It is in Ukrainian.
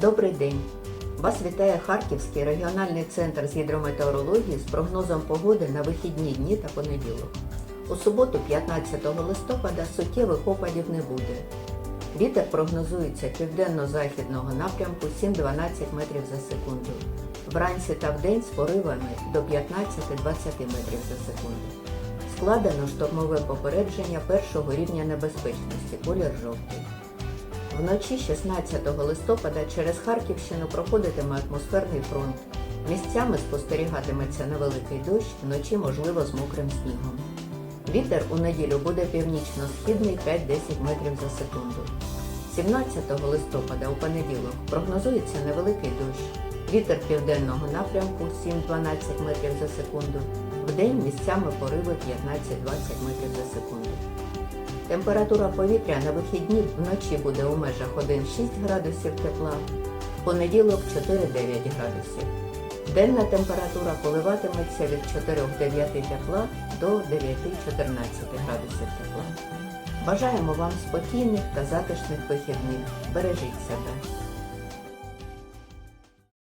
Добрий день! Вас вітає Харківський регіональний центр з гідрометеорології з прогнозом погоди на вихідні дні та понеділок. У суботу, 15 листопада, суттєвих опадів не буде. Вітер прогнозується південно-західного напрямку 7-12 метрів за секунду. Вранці та вдень з поривами до 15-20 метрів за секунду. Складено штормове попередження першого рівня небезпечності, колір жовтий. Вночі 16 листопада через Харківщину проходитиме атмосферний фронт. Місцями спостерігатиметься невеликий дощ, вночі можливо з мокрим снігом. Вітер у неділю буде північно-східний 5-10 метрів за секунду. 17 листопада у понеділок прогнозується невеликий дощ. Вітер південного напрямку 7-12 метрів за секунду. Вдень місцями пориви 15-20 метрів за секунду. Температура повітря на вихідні вночі буде у межах 1-6 градусів тепла, понеділок 4-9 градусів. Денна температура коливатиметься від 4-9 тепла до 9-14 градусів тепла. Бажаємо вам спокійних та затишних вихідних. Бережіть себе.